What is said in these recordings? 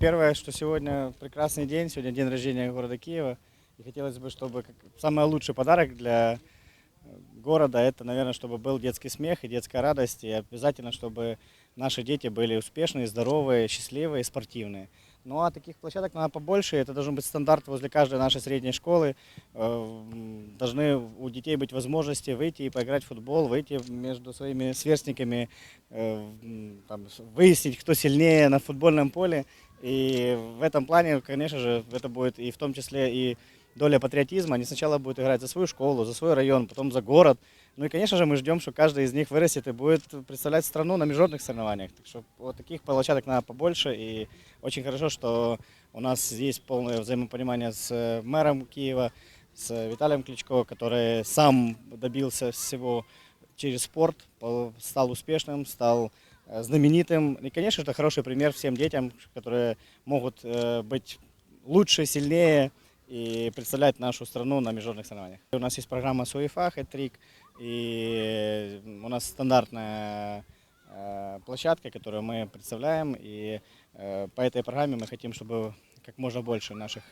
первое, что сегодня прекрасный день, сегодня день рождения города Киева. И хотелось бы, чтобы самый лучший подарок для э, города, это, наверное, чтобы был детский смех и детская радость. И обязательно, чтобы наши дети были успешные, здоровые, счастливые, спортивные. Ну а таких площадок надо побольше. Это должен быть стандарт возле каждой нашей средней школы. Э, Должны у детей быть возможности выйти и поиграть в футбол, выйти между своими сверстниками, э, там, выяснить, кто сильнее на футбольном поле. И в этом плане, конечно же, это будет и в том числе и доля патриотизма. Они сначала будут играть за свою школу, за свой район, потом за город. Ну и, конечно же, мы ждем, что каждый из них вырастет и будет представлять страну на международных соревнованиях. Так что вот таких площадок надо побольше. И очень хорошо, что у нас есть полное взаимопонимание с э, мэром Киева, с Виталием Кличко, который сам добился всего через спорт, по- стал успешным, стал э, знаменитым. И, конечно, это хороший пример всем детям, которые могут э, быть лучше, сильнее и представлять нашу страну на международных соревнованиях. У нас есть программа СУЕФА, хэт-трик, и у нас стандартная э, площадка, которую мы представляем, и э, по этой программе мы хотим, чтобы как можно больше наших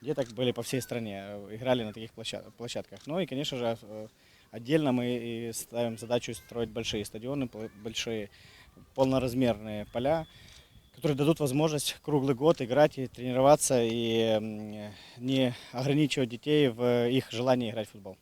деток были по всей стране, э, играли на таких площад- площадках. Ну и, конечно же, э, отдельно мы ставим задачу строить большие стадионы, большие полноразмерные поля, которые дадут возможность круглый год играть и тренироваться, и не ограничивать детей в их желании играть в футбол.